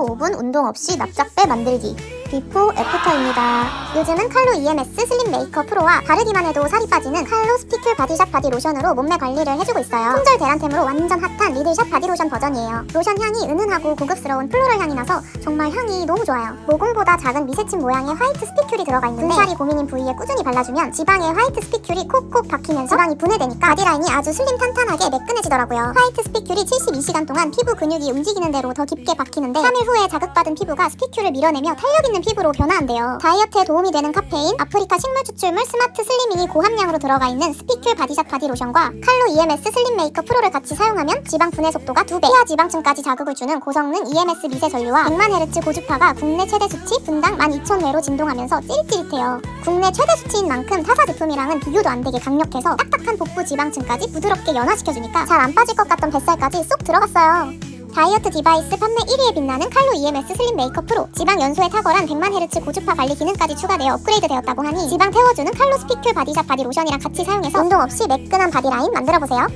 하루 5분 운동 없이 납작배 만들기. 비포 애프터입니다. 요즘은 칼로 EMS 슬림 메이크업 프로와 바르기만 해도 살이 빠지는 칼로 스피큘 바디샵 바디 로션으로 몸매 관리를 해주고 있어요. 품절 대란템으로 완전 핫한 리들샵 바디 로션 버전이에요. 로션 향이 은은하고 고급스러운 플로럴 향이 나서 정말 향이 너무 좋아요. 모공보다 작은 미세침 모양의 화이트 스피큘이 들어가 있는데 분살이 고민인 부위에 꾸준히 발라주면 지방의 화이트 스피큘이 콕콕 박히면서 지방이 분해되니까 바디라인이 아주 슬림 탄탄하게 매끈해지더라고요. 화이트 스피큘이 72시간 동안 피부 근육이 움직이는 대로 더 깊게 박히는데 3일 후에 자극받은 피부가 스피큘을 밀어내며 탄력 있는 피부로 변화한대요. 다이어트에 도움이 되는 카페인, 아프리카 식물 추출물 스마트 슬리밍이 고함량으로 들어가 있는 스피큘 바디샵 바디 로션과 칼로 EMS 슬림 메이크업 프로를 같이 사용하면 지방 분해 속도가 2배, 피하 지방층까지 자극을 주는 고성능 EMS 미세 전류와 100만 헤르츠 고주파가 국내 최대 수치 분당 12,000회로 진동하면서 찌릿찌릿해요. 국내 최대 수치인 만큼 타사 제품이랑은 비교도 안 되게 강력해서 딱딱한 복부 지방층까지 부드럽게 연화시켜주니까 잘 안 빠질 것 같던 뱃살까지 쏙 들어갔어요. 다이어트 디바이스 판매 1위에 빛나는 칼로 EMS 슬림 메이크업 프로. 지방 연소에 탁월한 100만 헤르츠 고주파 관리 기능까지 추가되어 업그레이드 되었다고 하니 지방 태워주는 칼로 스피큘 바디샵 바디 로션이랑 같이 사용해서 운동 없이 매끈한 바디라인 만들어보세요